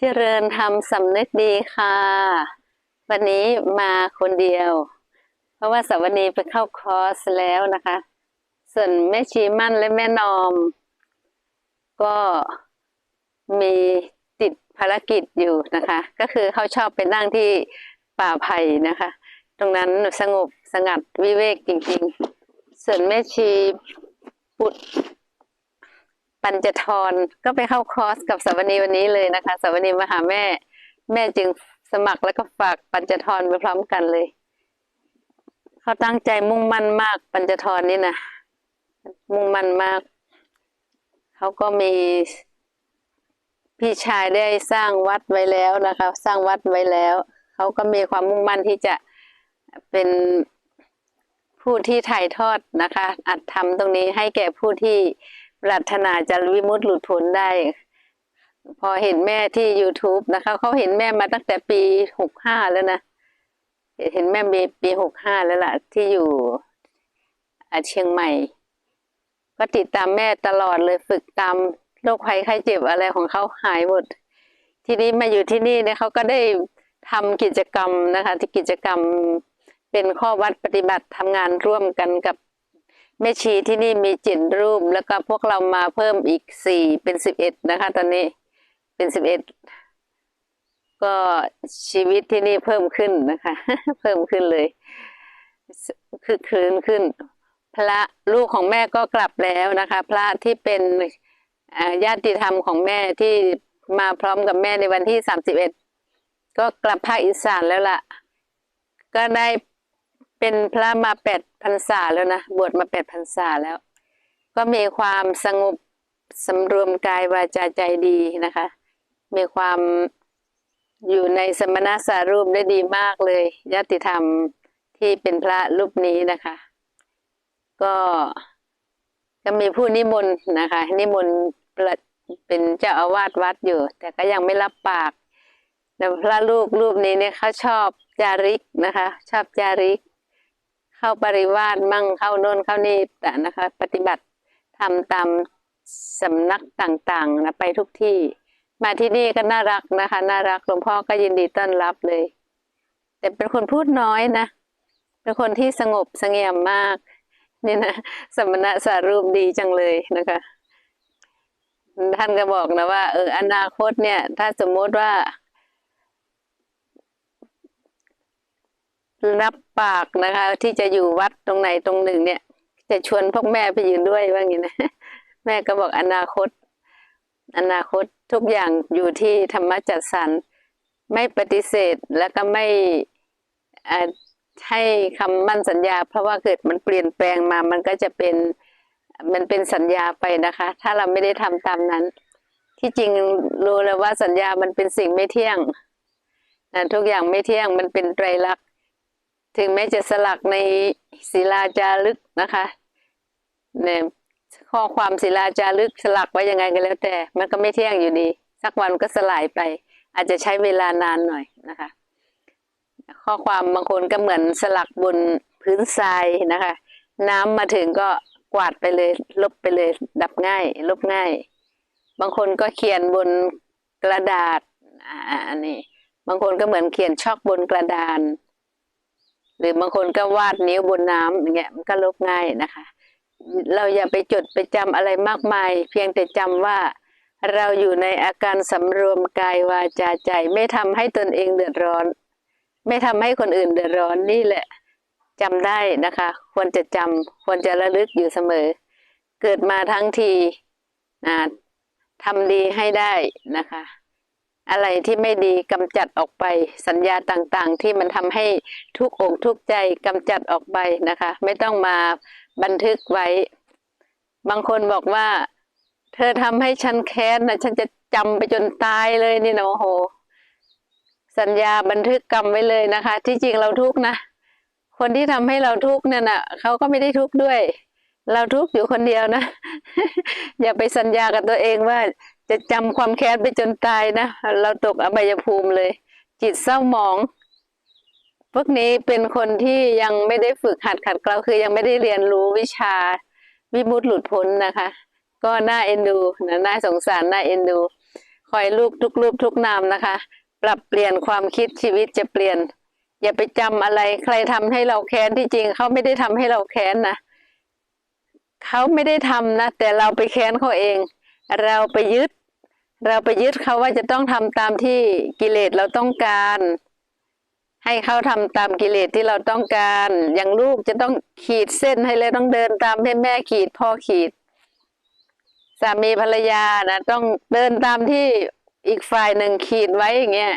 เจริญธรรมสำนึกดีค่ะ วันนี้มาคนเดียว เพราะว่าสวนีไปเข้าคอร์สแล้วนะคะ ส่วนแม่ชีมั่นและแม่นอม ก็มีติดภารกิจอยู่นะคะ ก็คือเขาชอบไปนั่งที่ป่าไผ่นะคะ ตรงนั้นสงบสงัดวิเวกจริงๆ ส่วนแม่ชีปุต ปัญจทรก็ไปเข้าคอร์สกับสวนีวันนี้เลยนะคะสวนีมาหาแม่ แม่จึงสมัครแล้วก็ฝากปัญจทรไปพร้อมกันเลย เขาตั้งใจมุ่งมั่นมากปัญจทรนี่นะมุ่งมั่นมาก เขาก็มีพี่ชายได้สร้างวัดไว้แล้วนะคะ สร้างวัดไว้แล้ว เขาก็มีความมุ่งมั่นที่จะเป็นผู้ที่ถ่ายทอดนะคะ อัดทำตรงนี้ให้แก่ผู้ที่ ปรารถนาจะวิมุตติหลุดพ้นได้ พอเห็นแม่ที่ YouTube นะคะเขาเห็นแม่มาตั้งแต่ปีหกห้าแล้วนะ เห็นแม่มีปีหกห้าแล้วล่ะ ที่อยู่เชียงใหม่ ก็ติดตามแม่ตลอดเลยฝึกตามโรคภัยไข้เจ็บอะไรของเขาหายหมด ทีนี้มาอยู่ที่นี่เนี่ยเขาก็ได้ทำกิจกรรมนะคะที่กิจกรรมเป็นข้อวัดปฏิบัติทำงานร่วมกันกับ แม่ชีที่นี่มีเจ็ดรูป แล้วก็พวกเรามาเพิ่มอีกสี่เป็นสิบเอ็ดนะคะ ตอนนี้เป็นสิบเอ็ดก็ชีวิตที่นี่เพิ่มขึ้นนะคะ เพิ่มขึ้นเลยคือคลืนขึ้น พระลูกของแม่ก็กลับแล้วนะคะ พระที่เป็นญาติธรรมของแม่ที่มาพร้อมกับแม่ในวันที่สามสิบเอ็ดก็กลับภาคอีสานแล้วล่ะ ก็ได้ เป็นพระมาแปดพรรษาแล้วนะ บวชมาแปดพรรษาแล้ว ก็มีความสงบสำรวมกายวาจาใจดีนะคะ มีความอยู่ในสมณสารูปได้ดีมากเลยญาติธรรมที่เป็นพระรูปนี้นะคะ ก็ก็มีผู้นิมนต์นะคะ นิมนต์เป็นเจ้าอาวาสวัดอยู่ แต่ก็ยังไม่รับปากแต่พระลูกรูปนี้เนี่ยเขาชอบจาริกนะคะ ชอบจาริก เข้าปริวาสมั่งเข้าโน่นเข้านี่แต่นะคะ ปฏิบัติทำตามสำนักต่างๆนะไปทุกที่ มาที่นี่ก็น่ารักนะคะ น่ารักหลวงพ่อก็ยินดีต้อนรับเลย แต่เป็นคนพูดน้อยนะ เป็นคนที่สงบสงี่ยมมาก นี่นะสมณะสารูปดีจังเลยนะคะ ท่านก็บอกนะว่าเอออนาคตเนี่ย ถ้าสมมติว่า รับปากนะคะ ที่จะอยู่วัดตรงไหนตรงหนึ่งเนี่ย จะชวนพวกแม่ไปยืนด้วยว่างี้นะแม่ก็บอกอนาคต อนาคตทุกอย่างอยู่ที่ธรรมจัดสรรไม่ปฏิเสธแล้วก็ไม่ให้คำมั่นสัญญา เพราะว่าเกิดมันเปลี่ยนแปลงมามันก็จะเป็นมันเป็นสัญญาไปนะคะ ถ้าเราไม่ได้ทำตามนั้น ที่จริงรู้แล้วว่าสัญญามันเป็นสิ่งไม่เที่ยงนะทุกอย่างไม่เที่ยงมันเป็นไตรลักษณ์ ถึงแม้จะสลักในศิลาจารึกนะคะเนี่ยข้อความศิลาจารึกสลักไว้ยังไงก็แล้วแต่ มันก็ไม่เที่ยงอยู่ดี สักวันก็สลายไป อาจจะใช้เวลานานหน่อยนะคะ ข้อความบางคนก็เหมือนสลักบนพื้นทรายนะคะ น้ำมาถึงก็กวาดไปเลย ลบไปเลย ดับง่าย ลบง่าย บางคนก็เขียนบนกระดาษอ่าอันนี้ บางคนก็เหมือนเขียนช็อกบนกระดาน หรือบางคนก็วาดนิ้วบนน้ำอย่างเงี้ยมันก็ลบง่ายนะคะ เราอย่าไปจดไปจำอะไรมากมาย เพียงแต่จำว่าเราอยู่ในอาการสำรวมกายวาจาใจ ไม่ทำให้ตนเองเดือดร้อน ไม่ทำให้คนอื่นเดือดร้อนนี่แหละจำได้นะคะ ควรจะจำควรจะระลึกอยู่เสมอ เกิดมาทั้งทีอ่าทำดีให้ได้นะคะ อะไรที่ไม่ดีกำจัดออกไป สัญญาต่างๆ ที่มันทำให้ทุกอกทุกใจกำจัดออกไปนะคะ ไม่ต้องมาบันทึกไว้ บางคนบอกว่า เธอทำให้ฉันแค้นนะฉันจะจำไปจนตายเลยนี่นะโอ้โห สัญญาบันทึกกรรมไว้เลยนะคะ ที่จริงเราทุกนะคนที่ทำให้เราทุกข์เนี่ยนะเขาก็ไม่ได้ทุกข์ด้วย เราทุกข์อยู่คนเดียวนะ อย่าไปสัญญากับตัวเองว่า จะจำความแค้นไปจนตายนะ เราตกอบายภูมิเลย จิตเศร้าหมอง พวกนี้เป็นคนที่ยังไม่ได้ฝึกหัดขัดเกลาคือยังไม่ได้เรียนรู้วิชาวิมุตติหลุดพ้นนะคะ ก็น่าเอ็นดูนะน่าสงสารน่าเอ็นดูขอยลูกทุกรูปทุกนามนะคะ ปรับเปลี่ยนความคิดชีวิตจะเปลี่ยน อย่าไปจำอะไรใครทำให้เราแค้นที่จริงเขาไม่ได้ทำให้เราแค้นนะเขาไม่ได้ทำนะแต่เราไปแค้นเขาเอง เราไปยึด เราไปยึดเขาว่าจะต้องทำตามที่กิเลสเราต้องการ ให้เขาทำตามกิเลสที่เราต้องการ อย่างลูกจะต้องขีดเส้นให้เลยต้องเดินตามให้แม่ขีดพ่อขีด สามีภรรยานะต้องเดินตามที่อีกฝ่ายหนึ่งขีดไว้อย่างเงี้ย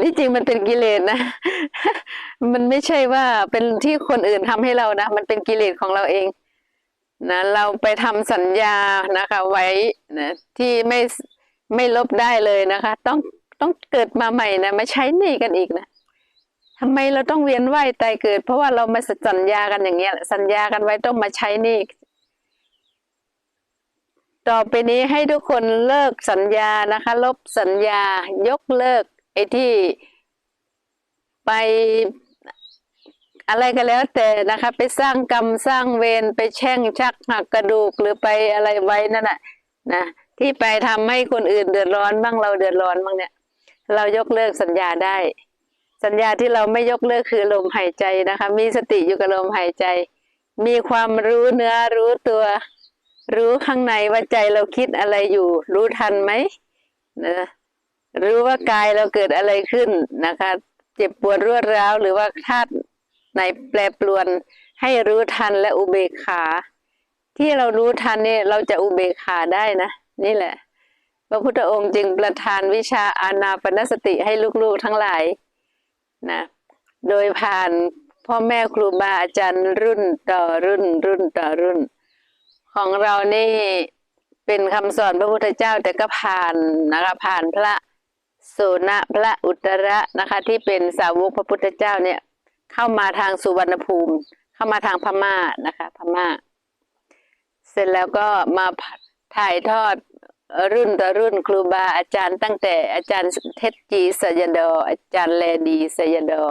นี่จริงมันเป็นกิเลสนะ มันไม่ใช่ว่าเป็นที่คนอื่นทำให้เรานะ มันเป็นกิเลสของเราเอง นะเราไปทำสัญญานะคะไว้นะที่ไม่ไม่ลบได้เลยนะคะ ต้องต้องเกิดมาใหม่นะมาใช้หนี้กันอีกนะทำไมเราต้องเวียนว่ายตายเกิด เพราะว่าเรามาสัญญากันอย่างเงี้ยสัญญากันไว้ต้องมาใช้หนี้ต่อไปนี้ให้ทุกคนเลิกสัญญานะคะ ลบสัญญายกเลิกไอ้ที่ไป อะไรก็แล้วแต่นะคะ ไปสร้างกรรมสร้างเวรไปแช่งชักหักกระดูกหรือไปอะไรไว้นั่นแหะนะที่ไปทำให้คนอื่นเดือดร้อนบ้างเราเดือดร้อนบ้างเนี่ย เรายกเลิกสัญญาได้ สัญญาที่เราไม่ยกเลิกคือลมหายใจนะคะ มีสติอยู่กับลมหายใจ มีความรู้เนื้อรู้ตัว รู้ข้างในว่าใจเราคิดอะไรอยู่ รู้ทันไหมนะรู้ว่ากายเราเกิดอะไรขึ้นนะคะ เจ็บปวดรวดร้าวหรือว่าธาตุ ไหนแปรปรวนให้รู้ทันและอุเบกขา ที่เรารู้ทันเนี่ยเราจะอุเบกขาได้นะ นี่แหละ พระพุทธองค์จึงประทานวิชาอานาปนสติให้ลูกๆทั้งหลายนะโดยผ่านพ่อแม่ครูบาอาจารย์รุ่นต่อรุ่นรุ่นต่อรุ่น ของเรานี่เป็นคำสอนพระพุทธเจ้าแต่ก็ผ่านนะคะผ่านพระโสนะพระอุตระนะคะ ที่เป็นสาวกพระพุทธเจ้าเนี่ย เข้ามาทางสุวรรณภูมิ เข้ามาทางพม่านะคะ พม่า เสร็จแล้วก็มาถ่ายทอดรุ่นต่อรุ่นครูบาอาจารย์ตั้งแต่อาจารย์เทศจีสยดอ อาจารย์แลดีสยดอ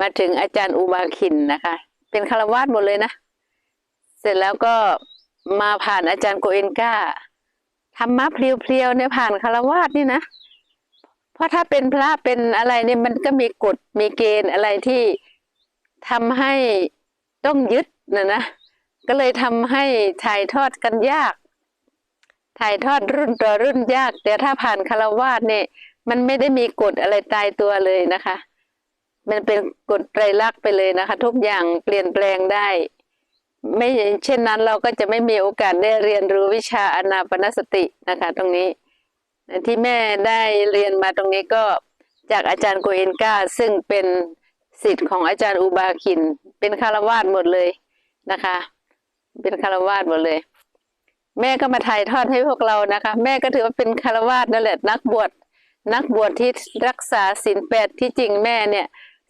มาถึงอาจารย์อุบาคินนะคะ เป็นคารวาสหมดเลยนะ เสร็จแล้วก็มาผ่านอาจารย์โกเอนกาธรรมะเพลียวๆเนี่ยผ่านคารวาสนี่นะ เพราะถ้าเป็นพระเป็นอะไรเนี่ยมันก็มีกฎมีเกณฑ์อะไรที่ ทำให้ต้องยึดนะนะก็เลยทำให้ถ่ายทอดกันยาก ถ่ายทอดรุ่นต่อรุ่นยาก แต่ถ้าผ่านคารวาสเนี่ย มันไม่ได้มีกฎอะไรตายตัวเลยนะคะ มันเป็นกฎไตรลักษณ์ไปเลยนะคะ ทุกอย่างเปลี่ยนแปลงได้ ไม่เช่นนั้นเราก็จะไม่มีโอกาสได้เรียนรู้วิชาอนาปนสตินะคะ ตรงนี้ที่แม่ได้เรียนมาตรงนี้ก็จากอาจารย์โกเอนกาซึ่งเป็น สิทธิ์ของอาจารย์อุบาคิน เป็นคารวาสหมดเลยนะคะ เป็นคารวาสหมดเลย แม่ก็มาถ่ายทอดให้พวกเรานะคะ แม่ก็ถือว่าเป็นคารวาสนั่นแหละนักบวชนักบวชที่รักษาศีลแปดที่จริงแม่เนี่ย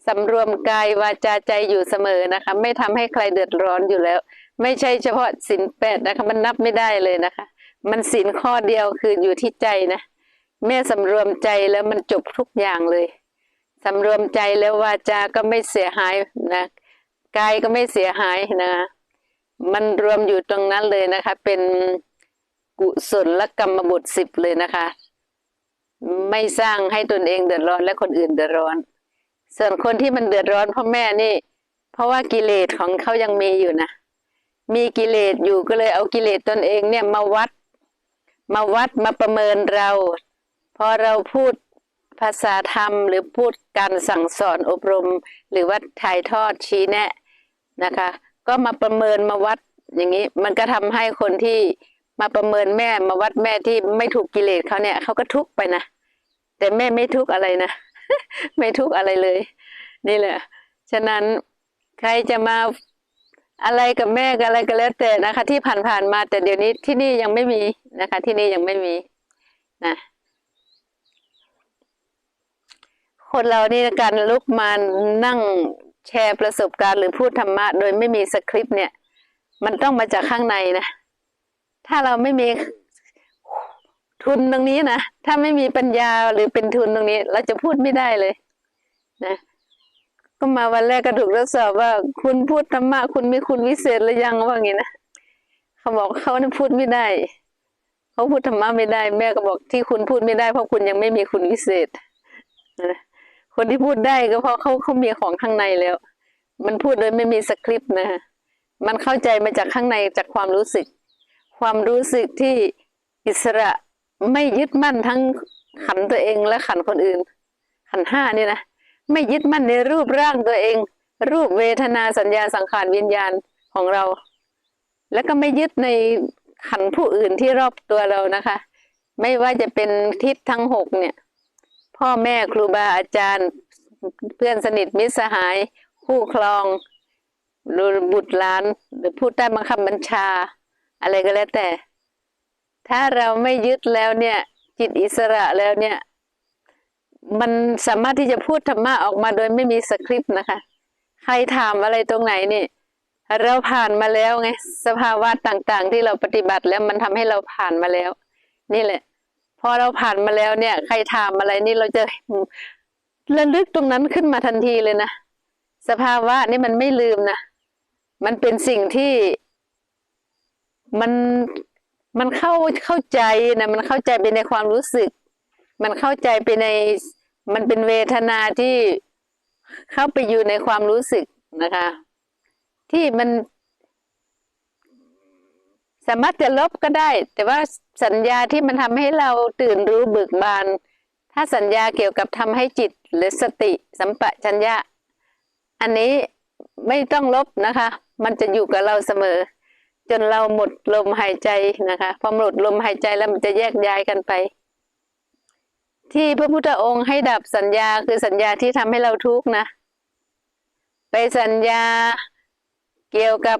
สำรวมกายวาจาใจอยู่เสมอนะคะ ไม่ทำให้ใครเดือดร้อนอยู่แล้ว ไม่ใช่เฉพาะศีลแปดนะคะ มันนับไม่ได้เลยนะคะ มันศีลข้อเดียวคืออยู่ที่ใจนะแม่สำรวมใจแล้วมันจบทุกอย่างเลย สำรวมใจแล้ววาจาก็ไม่เสียหายนะกายก็ไม่เสียหายนะมันรวมอยู่ตรงนั้นเลยนะคะ เป็นกุศลและกรรมบุตรสิบเลยนะคะ ไม่สร้างให้ตนเองเดือดร้อนและคนอื่นเดือดร้อน ส่วนคนที่มันเดือดร้อนพ่อแม่นี่ เพราะว่ากิเลสของเขายังมีอยู่นะมีกิเลสอยู่ก็เลยเอากิเลสตนเองเนี่ยมาวัด มาวัดมาประเมินเรา พอเราพูด ภาษาธรรมหรือพูดการสั่งสอนอบรม หรือว่าถ่ายทอดชี้แนะนะคะ ก็มาประเมินมาวัดอย่างนี้มันก็ทำให้คนที่มาประเมินแม่มาวัดแม่ที่ไม่ถูกกิเลสเขาเนี่ยเขาก็ทุกไปนะแต่แม่ไม่ทุกอะไรนะไม่ทุกอะไรเลย นี่แหละ ฉะนั้นใครจะมาอะไรกับแม่กับอะไรก็แล้วแต่นะคะ ที่ผ่านๆมาแต่เดี๋ยวนี้ที่นี่ยังไม่มีนะคะ ที่นี่ยังไม่มีนะ คนเรานี่การลุกมานั่งแชร์ประสบการณ์หรือพูดธรรมะ โดยไม่มีสคริปต์เนี่ย มันต้องมาจากข้างในนะ ถ้าเราไม่มีทุนตรงนี้นะถ้าไม่มีปัญญาหรือเป็นทุนตรงนี้ เราจะพูดไม่ได้เลยนะก็มาวันแรกก็ถูกทดสอบว่า คุณพูดธรรมะคุณมีคุณวิเศษหรือยังว่างี้นะเขาบอกเขาเนี่ยพูดไม่ได้เขาพูดธรรมะไม่ได้ แม่ก็บอกที่คุณพูดไม่ได้เพราะคุณยังไม่มีคุณวิเศษนะ คนที่พูดได้ก็เพราะเขาเขามีของข้างในแล้ว มันพูดโดยไม่มีสคริปต์นะฮะมันเข้าใจมาจากข้างในจากความรู้สึก ความรู้สึกที่อิสระไม่ยึดมั่นทั้งขันตัวเองและขันคนอื่น ขันห้านี่นะไม่ยึดมั่นในรูปร่างตัวเอง รูปเวทนาสัญญาสังขารวิญญาณของเรา แล้วก็ไม่ยึดในขันผู้อื่นที่รอบตัวเรานะคะ ไม่ว่าจะเป็นทิศทั้งหกเนี่ย พ่อแม่ครูบาอาจารย์ เพื่อนสนิทมิตรสหาย คู่ครองรบุตรหลานหรือผู้ใต้บังคับบัญชา อะไรก็แล้วแต่ ถ้าเราไม่ยึดแล้วเนี่ย จิตอิสระแล้วเนี่ย มันสามารถที่จะพูดธรรมะออกมาโดยไม่มีสคริปต์นะคะ ใครถามอะไรตรงไหนนี่เราผ่านมาแล้วไงสภาวะต่างๆ ที่เราปฏิบัติแล้วมันทำให้เราผ่านมาแล้ว นี่แหละ อเราผ่านมาแล้วเนี่ย ใครถามอะไรนี่เราจะระลึกตรงนั้นขึ้นมาทันทีเลยนะสภาวะนี่มันไม่ลืมนะมันเป็นสิ่งที่มันมันเข้าเข้าใจนะมันเข้าใจไปในความรู้สึก มันเข้าใจไปในมันเป็นเวทนาที่เข้าไปอยู่ในความรู้สึกนะคะ ที่มัน สามารถจะลบก็ได้ แต่ว่าสัญญาที่มันทำให้เราตื่นรู้เบิกบาน ถ้าสัญญาเกี่ยวกับทำให้จิตหรือสติสัมปชัญญะ อันนี้ไม่ต้องลบนะคะ มันจะอยู่กับเราเสมอ จนเราหมดลมหายใจนะคะพอหมดลมหายใจแล้วมันจะแยกย้ายกันไป ที่พระพุทธองค์ให้ดับสัญญาคือสัญญาที่ทำให้เราทุกข์นะ ไปสัญญาเกี่ยวกับ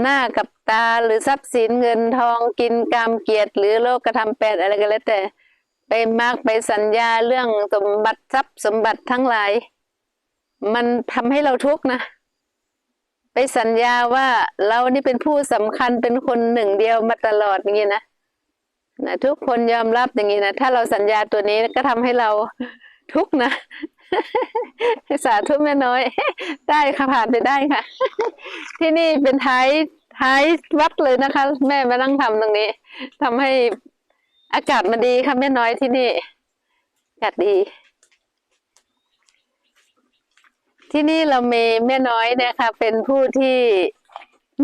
หน้ากับตาหรือทรัพย์สินเงินทองกินกรรมเกียรติหรือโลกธรรมแปดอะไรก็แล้วแต่ ไปมากไปสัญญาเรื่องสมบัติทรัพย์สมบัติทั้งหลาย มันทำให้เราทุกข์นะ ไปสัญญาว่าเรานี่เป็นผู้สำคัญเป็นคนหนึ่งเดียวมาตลอดอย่างนี้นะนะทุกคนยอมรับอย่างนี้นะถ้าเราสัญญาตัวนี้ก็ทำให้เราทุกข์นะ สาธุแม่น้อย ได้ค่ะผ่านไปได้ค่ะ ที่นี่เป็นท้ายท้ายวัดเลยนะคะ แม่มานั่งทำตรงนี้ทำให้อากาศมันดีค่ะแม่น้อยที่นี่อากาศดี ที่นี่เรามีแม่น้อยนี่ยค่ะเป็นผู้ที่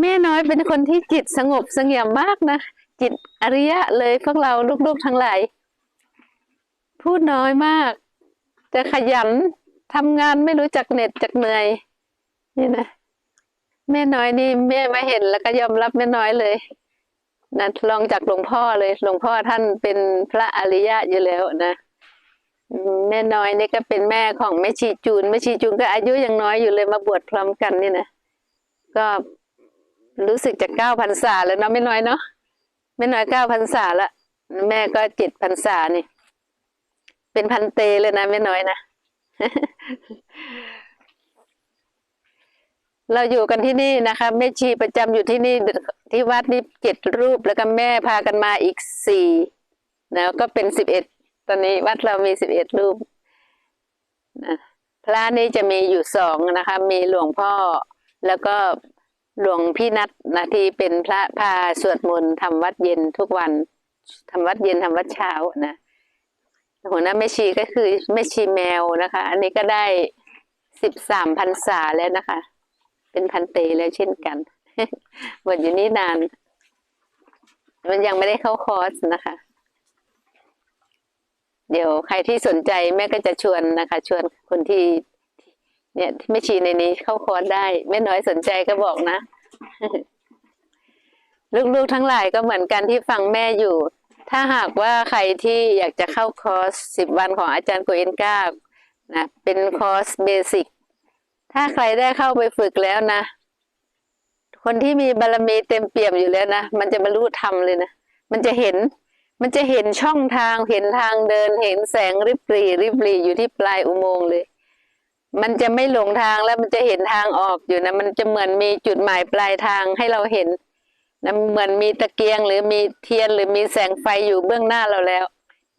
แม่น้อยเป็นคนที่จิตสงบสงี่ยมมากนะจิตอริยะเลยพวกเราลูกๆทั้งหลายพูดน้อยมาก จะขยันทำงานไม่รู้จักเหน็ดจักเหนื่อย นี่นะแม่น้อยนี่แม่มาเห็นแล้วก็ยอมรับแม่น้อยเลยนะลองจากหลวงพ่อเลย หลวงพ่อท่านเป็นพระอริยะอยู่แล้วนะแม่น้อยนี่ก็เป็นแม่ของแม่ชีจูนแม่ชีจูนก็อายุยังน้อยอยู่เลยมาบวชพร้อมกันนี่นะก็รู้สึกจะเก้าพรรษาแล้วเนาะไม่น้อยเนาะไม่น้อยเก้าพรรษาละแม่ก็เจ็ดพรรษานี่ เป็นพันเตเลยนะไม่น้อยนะเราอยู่กันที่นี่นะคะแม่ชีประจำอยู่ที่นี่ที่วัดนี่เจ็ดรูปแล้วก็แม่พากันมาอีกสี่นะก็เป็นสิบเอ็ดตอนนี้วัดเรามีสิบเอ็ดรูปนะพระนี่จะมีอยู่สองนะคะ มีหลวงพ่อแล้วก็หลวงพี่นัทนะที่เป็นพระพาสวดมนต์ทำวัดเย็นทุกวันทำวัดเย็นทำวัดเช้านะ หัวหน้าแม่ชีก็คือแม่ชีแมวนะคะ อันนี้ก็ได้สิบสามพันษาแล้วนะคะ เป็นพันเตแล้วเช่นกันบวชอยู่นี่นาน มันยังไม่ได้เข้าคอร์สนะคะ เดี๋ยวใครที่สนใจแม่ก็จะชวนนะคะ ชวนคนที่ เนี่ยที่แม่ชีในนี้เข้าคอร์สได้แม่น้อยสนใจก็บอกนะ ลูกๆทั้งหลายก็เหมือนกันที่ฟังแม่อยู่ ถ้าหากว่าใครที่อยากจะเข้าคอร์สสิบวันของอาจารย์โกเอนก้านะเป็นคอร์สเบสิกถ้าใครได้เข้าไปฝึกแล้วนะ คนที่มีบารมีเต็มเปี่ยมอยู่แล้วนะ มันจะบรรลุธรรมเลยนะ มันจะเห็นมันจะเห็นช่องทางเห็นทางเดิน เห็นแสงริบหรีริบหรีอยู่ที่ปลายอุโมงค์เลย มันจะไม่หลงทางแล้วมันจะเห็นทางออกอยู่นะ มันจะเหมือนมีจุดหมายปลายทางให้เราเห็น เหมือนมีตะเกียงหรือมีเทียนหรือมีแสงไฟอยู่เบื้องหน้าเราแล้ว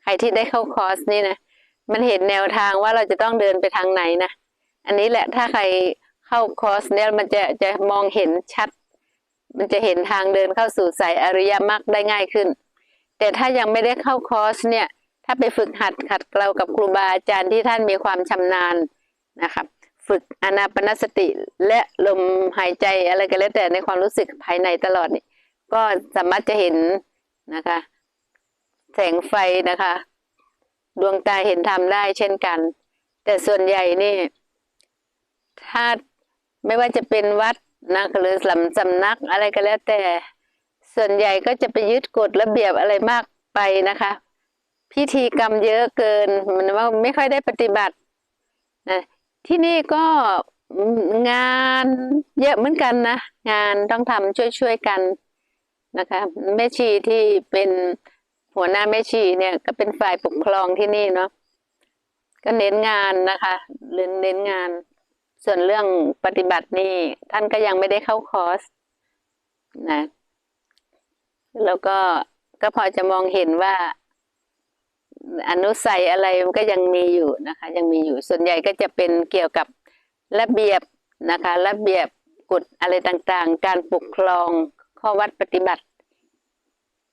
ใครที่ได้เข้าคอร์สนี่นะมันเห็นแนวทางว่าเราจะต้องเดินไปทางไหนนะอันนี้แหละถ้าใครเข้าคอร์สเนี่ยมันจะจะมองเห็นชัด มันจะเห็นทางเดินเข้าสู่สายอริยมรรคได้ง่ายขึ้น แต่ถ้ายังไม่ได้เข้าคอร์สเนี่ย ถ้าไปฝึกหัดขัดเกลากับครูบาอาจารย์ที่ท่านมีความชำนาญนะครับฝึกอนาปนสติและลมหายใจอะไรก็แล้วแต่ในความรู้สึกภายในตลอดนี่ ก็สามารถจะเห็นนะคะ แสงไฟนะคะ ดวงตาเห็นธรรมได้เช่นกัน แต่ส่วนใหญ่นี่ ถ้าไม่ว่าจะเป็นวัดนะหรือสำสำนักอะไรก็แล้วแต่ ส่วนใหญ่ก็จะไปยึดกฎระเบียบอะไรมากไปนะคะ พิธีกรรมเยอะเกิน มันว่าไม่ค่อยได้ปฏิบัตินะที่นี่ก็งานเยอะเหมือนกันนะ งานต้องทำช่วยๆกัน นะคะแม่ชีที่เป็นหัวหน้าแม่ชีเนี่ยก็เป็นฝ่ายปกครองที่นี่เนาะก็เน้นงานนะคะเน้นเน้นงาน ส่วนเรื่องปฏิบัตินี่ท่านก็ยังไม่ได้เข้าคอร์สนะแล้วก็ก็พอจะมองเห็นว่าอนุสัยอะไรมันก็ยังมีอยู่นะคะ ยังมีอยู่ส่วนใหญ่ก็จะเป็นเกี่ยวกับระเบียบนะคะ ระเบียบกฎอะไรต่างๆ การปกครอง ข้อวัดปฏิบัติ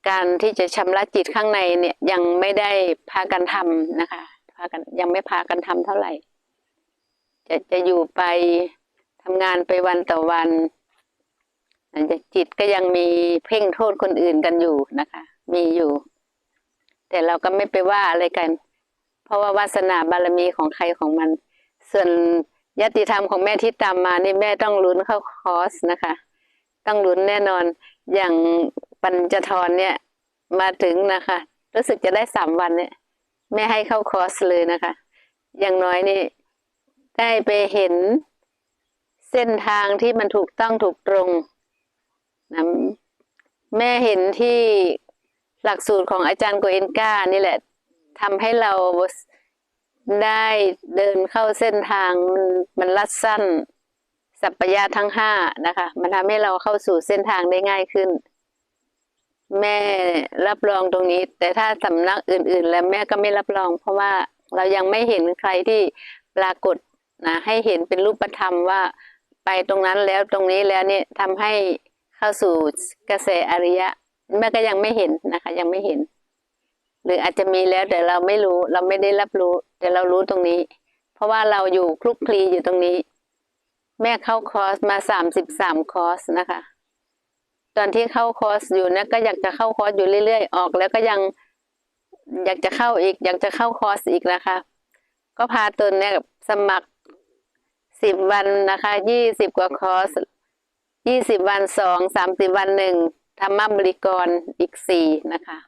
การที่จะชำระจิตข้างในเนี่ยยังไม่ได้พากันทำนะคะพากันยังไม่พากันทำเท่าไหร่ จะจะอยู่ไปทำงานไปวันต่อวันจิตก็ยังมีเพ่งโทษคนอื่นกันอยู่นะคะ มีอยู่ แต่เราก็ไม่ไปว่าอะไรกัน เพราะว่าวาสนาบารมีของใครของมัน ส่วนยติธรรมของแม่ที่ตามมานี่แม่ต้องลุ้นเข้าคอร์สนะคะ ต้องลุ้นแน่นอน อย่างปัญจทรเนี่ย มาถึงนะคะ รู้สึกจะได้สามวันเนี่ยแม่ให้เข้าคอร์สเลยนะคะ อย่างน้อยนี่ได้ไปเห็นเส้นทางที่มันถูกต้องถูกตรงนะแม่เห็นที่หลักสูตรของอาจารย์โกเอนกานี่แหละทำให้เราได้เดินเข้าเส้นทางมันมันลัดสั้น สัพพยาทั้งห้านะคะ มันทำให้เราเข้าสู่เส้นทางได้ง่ายขึ้น แม่รับรองตรงนี้ แต่ถ้าสำนักอื่น ๆ แล้วแม่ก็ไม่รับรอง เพราะว่าเรายังไม่เห็นใครที่ปรากฏนะให้เห็นเป็นรูปธรรมว่าไปตรงนั้นแล้วตรงนี้แล้วเนี่ยทำให้เข้าสู่กระแสอริยะแม่ก็ยังไม่เห็นนะคะ ยังไม่เห็น หรืออาจจะมีแล้วแต่เราไม่รู้ เราไม่ได้รับรู้ แต่เรารู้ตรงนี้ เพราะว่าเราอยู่คลุกคลีอยู่ตรงนี้ แม่เข้าคอร์สมาสามสิบสามคอร์สนะคะ ตอนที่เข้าคอร์สอยู่นะก็อยากจะเข้าคอร์สอยู่เรื่อยๆ ออก แล้วก็ยังอยากจะเข้าอีก อยากจะเข้าคอร์สอีกนะคะ ก็พาตนเนี่ยสมัครสิบวันนะคะยี่สิบกว่าคอร์สยี่สิบวันสองสามสิบวันหนึ่งธรรมบริกรอีกสี่นะคะ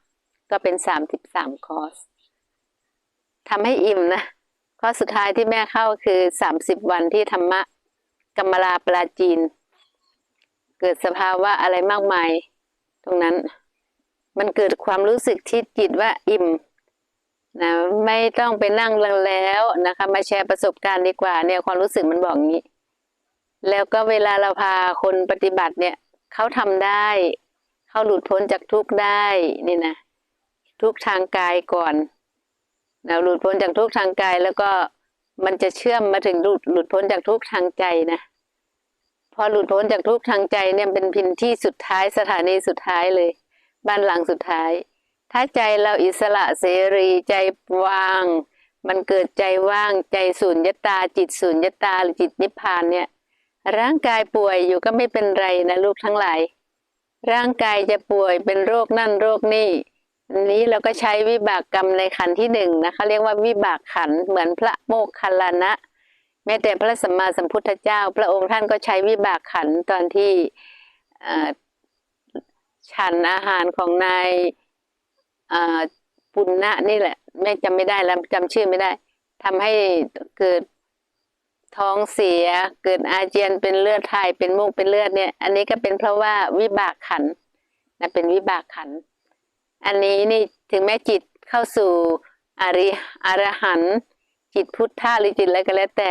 ก็เป็นสามสิบสามคอร์สทำให้อิ่มนะข้อสุดท้ายที่แม่เข้าคือสามสิบวันที่ธรรมะ กรรมลาปราจีน เกิดสภาวะอะไรมากมาย ตรงนั้น มันเกิดความรู้สึกที่จิตว่าอิ่มนะไม่ต้องไปนั่งแล้วนะคะ มาแชร์ประสบการณ์ดีกว่า เนี่ยความรู้สึกมันบอกงี้ แล้วก็เวลาเราพาคนปฏิบัติเนี่ยเขาทำได้ เขาหลุดพ้นจากทุกข์ได้นี่นะทุกทางกายก่อนนะหลุดพ้นจากทุกทางกายแล้วก็ มันจะเชื่อมมาถึงหลุดหลุดพ้นจากทุกทางใจนะพอหลุดพ้นจากทุกทางใจเนี่ยเป็นพินที่สุดท้ายสถานีสุดท้ายเลย บ้านหลังสุดท้าย ถ้าใจเราอิสระเสรีใจว่าง มันเกิดใจว่างใจสูญยตา จิตสูญยตาหรือจิตนิพพานเนี่ย ร่างกายป่วยอยู่ก็ไม่เป็นไรนะลูกทั้งหลาย ร่างกายจะป่วยเป็นโรคนั่นโรคนี่ อันนี้เราก็ใช้วิบากกรรมในขันที่หนึ่งนะคะเรียกว่าวิบากขันเหมือนพระโมคคัลานะแม้แต่พระสัมมาสัมพุทธเจ้า พระองค์ท่านก็ใช้วิบากขันตอนที่ฉันอาหารของนายปุณณะนี่แหละแม่จำไม่ได้แล้วจำชื่อไม่ได้ทำให้เกิดท้องเสีย เกิดอาเจียนเป็นเลือดไทยเป็นมุกเป็นเลือดเนี่ย อันนี้ก็เป็นเพราะว่าวิบากขันนะเป็นวิบากขัน อันนี้นี่ถึงแม้จิตเข้าสู่อริอรหันต์จิตพุทธะหรือจิตอะไรก็แล้วแต่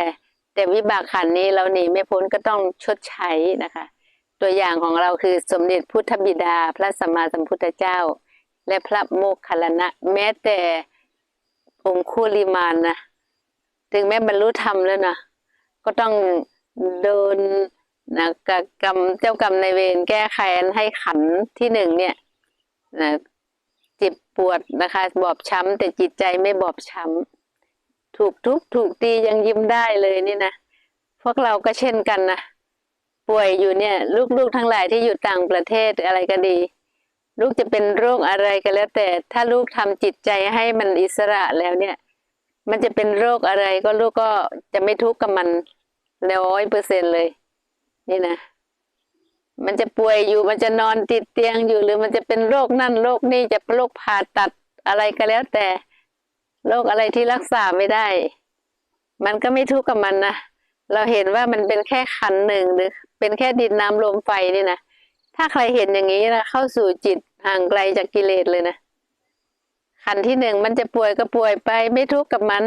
แต่วิบากขันนี้เราหนีไม่พ้นก็ต้องชดใช้นะคะ ตัวอย่างของเราคือสมเด็จพุทธบิดา พระสัมมาสัมพุทธเจ้า และพระโมคคัลลานะ แม้แต่องคุลิมานนะถึงแม้บรรลุธรรมแล้วนะก็ต้องโดนนะกับกรรมเจ้ากรรมในเวรแก้แค้นให้ขันที่หนึ่งเนี่ยนะ เจ็บปวดนะคะ บอบช้ำแต่จิตใจไม่บอบช้ำถูกทุบถูกตียังยิ้มได้เลยนี่นะพวกเราก็เช่นกันนะป่วยอยู่เนี่ย ลูกๆทั้งหลายที่อยู่ต่างประเทศอะไรก็ดี ลูกจะเป็นโรคอะไรก็แล้ว แต่ถ้าลูกทำจิตใจให้มันอิสระแล้วเนี่ย มันจะเป็นโรคอะไรก็ลูกก็จะไม่ทุกข์กับมันร้อยเปอร์เซ็นเลย นี่นะ มันจะป่วยอยู่ มันจะนอนติดเตียงอยู่ หรือมันจะเป็นโรคนั่นโรคนี่จะเป็นโรคผ่าตัดอะไรก็แล้วแต่โรคอะไรที่รักษาไม่ได้ มันก็ไม่ทุกข์กับมันนะเราเห็นว่ามันเป็นแค่ขันหนึ่งหรือ เป็นแค่ดินน้ำลมไฟนี่นะถ้าใครเห็นอย่างนี้นะเข้าสู่จิตห่างไกลจากกิเลสเลยนะขันที่หนึ่งมันจะป่วยก็ป่วยไปไม่ทุกข์กับมัน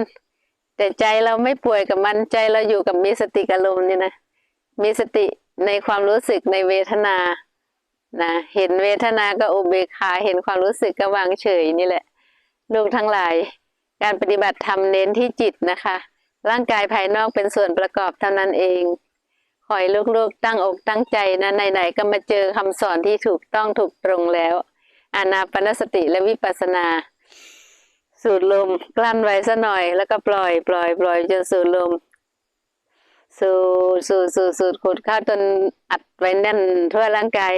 แต่ใจเราไม่ป่วยกับมันใจเราอยู่กับมีสติกับลมนี่นะมีสติ ในความรู้สึกในเวทนานะเห็นเวทนาก็อุเบกขาเห็นความรู้สึกก็วางเฉยนี่แหละ ลูกทั้งหลาย การปฏิบัติธรรมเน้นที่จิตนะคะ ร่างกายภายนอกเป็นส่วนประกอบเท่านั้นเองขอให้ลูกๆตั้งอกตั้งใจนะไหนๆก็มาเจอคำสอนที่ถูกต้องถูกตรงแล้วอานาปนสติและวิปัสสนา สูดลมกลั้นไว้ซะหน่อย แล้วก็ปล่อย ปล่อย ปล่อยจนสูดลม สูดสูดสูดสูดขดเข้าจนอัดไว้แน่นทั่วร่างกาย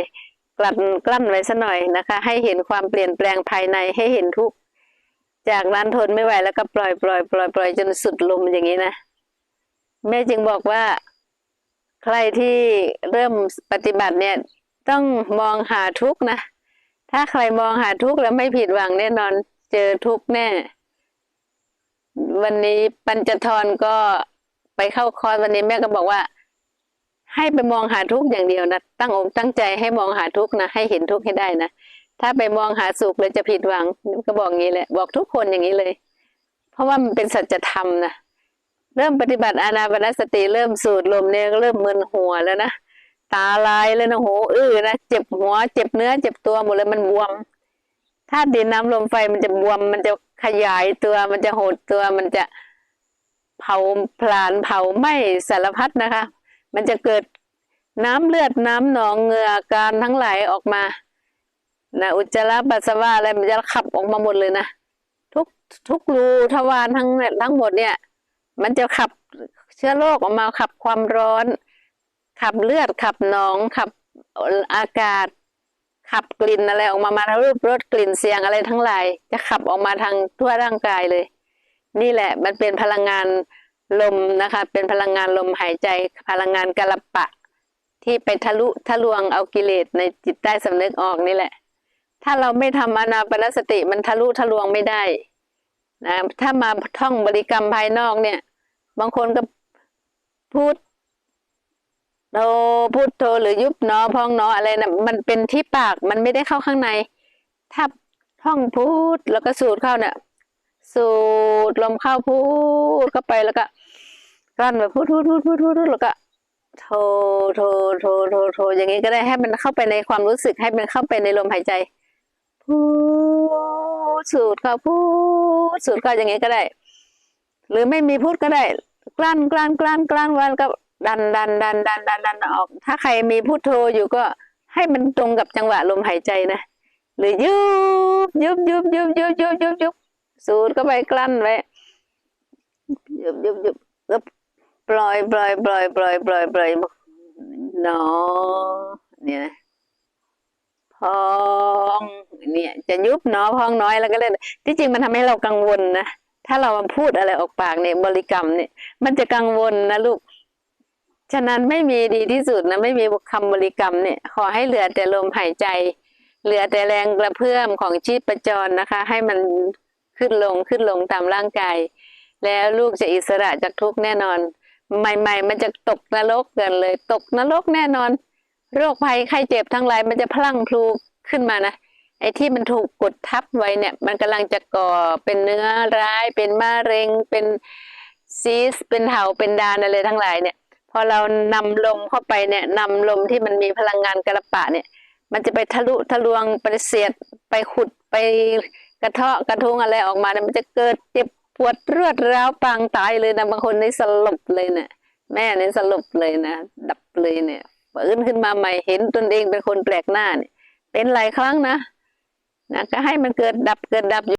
กลั้นกลั้นไว้ซะหน่อยนะคะ ให้เห็นความเปลี่ยนแปลงภายในให้เห็นทุก จากนั้นทนไม่ไหวแล้วก็ปล่อยปล่อยปล่อยปล่อยจนสุดลมอย่างนี้นะแม่จึงบอกว่า ใครที่เริ่มปฏิบัติเนี่ย ต้องมองหาทุกนะ ถ้าใครมองหาทุกแล้วไม่ผิดหวังแน่นอน เจอทุกแน่ วันนี้ปัญจทรก็ ไปเข้าคอร์สวันนี้แม่ก็บอกว่า ให้ไปมองหาทุกข์อย่างเดียวนะตั้งอกตั้งใจให้มองหาทุกข์นะให้เห็นทุกข์ให้ได้นะถ้าไปมองหาสุขเลยจะผิดหวังก็บอกงี้แหละ บอกทุกคนอย่างนี้เลย เพราะว่ามันเป็นสัจธรรมนะเริ่มปฏิบัติอานาปนสติเริ่มสูดลมเนี่ยก็เริ่มมึนหัวแล้วนะตาลายเลยนะโหอื้อนะเจ็บหัว เจ็บเนื้อ เจ็บตัวหมดเลยมันบวมถ้าดินน้ำลมไฟมันจะบวมมันจะขยายตัวมันจะหดตัวมันจะ เผาผลาญเผาไหม้สารพัดนะคะ มันจะเกิดน้ำเลือดน้ำหนองเหงื่อการทั้งหลายออกมานะอุจจาระปัสสาวะอะไรมันจะขับออกมาหมดเลยนะทุกทุกรูทวารทั้งทั้งหมดเนี่ย มันจะขับเชื้อโรคออกมาขับความร้อน ขับเลือดขับหนองขับอากาศ ขับกลิ่นอะไรออกมามาทั้งรูปรสกลิ่นเสียงอะไรทั้งหลาย จะขับออกมาทางทั่วร่างกายเลย นี่แหละมันเป็นพลังงานลมนะคะ เป็นพลังงานลมหายใจ พลังงานกะลปะ ที่ไปทะลุทะลวงเอากิเลสในจิตใต้สำนึกออกนี่แหละ ถ้าเราไม่ทำอนาปนสติมันทะลุทะลวงไม่ได้นะถ้ามาท่องบริกรรมภายนอกเนี่ย บางคนก็พูดโทพูดโทหรือยุบหนอพองหนออะไรนะมันเป็นที่ปากมันไม่ได้เข้าข้างใน ถ้าท่องพูดแล้วก็สูดเข้าเนี่ย สูดลมเข้าพูดเข้าไปแล้วก็กลั้นไปพูดพูดพูดพูดพูดพูดแล้วก็โทโทโทโทโทอย่างนี้ก็ได้ให้มันเข้าไปในความรู้สึกให้มันเข้าไปในลมหายใจพูดสูดเข้าพูดสูดเข้าอย่างนี้ก็ได้ หรือไม่มีพูดก็ได้กลั้นกลั้นกลั้นกลั้นวันก็ดันดันดันดันดันดันออก ถ้าใครมีพูดโทอยู่ก็ให้มันตรงกับจังหวะลมหายใจนะ หรือยุบยุบยุบยุบยุบยุบยุบยุบ สูดเข้าไปกลั้นไว้ยุบยุบยุบยุบปล่อยปล่อยปล่อยปล่อยปล่อยปล่อยหนอเนี่ยนะพองเนี่ยจะยุบหนอพองน้อยแล้วก็เล่นที่จริงมันทำให้เรากังวลนะถ้าเราพูดอะไรออกปากเนี่ยบริกรรมเนี่ย มันจะกังวลนะลูกฉะนั้นไม่มีดีที่สุดนะไม่มีคำบริกรรมเนี่ย ขอให้เหลือแต่ลมหายใจ เหลือแต่แรงกระเพื่อมของชีพจรนะคะ ให้มัน ขึ้นลงขึ้นลงตามร่างกาย แล้วลูกจะอิสระจากทุกแน่นอน ใหม่ ๆ มันจะตกนรกกันเลย ตกนรกแน่นอน โรคภัยไข้เจ็บทั้งหลายมันจะพลั่งพลูขึ้นมานะไอ้ที่มันถูกกดทับไว้เนี่ยมันกำลังจะก่อเป็นเนื้อร้าย เป็นมะเร็ง เป็นซีส เป็นเห่าเป็นดานอะไรทั้งหลายเนี่ย พอเรานำลมเข้าไปเนี่ยนำลมที่มันมีพลังงานกระปะเนี่ย มันจะไปทะลุทะลวงไปเสียดไปขุดไป กระเทาะกระทุงอะไรออกมาเนี่ยมันจะเกิดเจ็บปวดรวดร้าวปางตายเลยนะบางคนในสลบเลยเนี่ยแม่ในี่สลบเลยนะดับเลยเนี่ยฟื้นขึ้นมาใหม่เห็นตนเองเป็นคนแปลกหน้าเนี่ยเป็นหลายครั้งนะนะก็ให้มันเกิดดับเกิดดับอยู่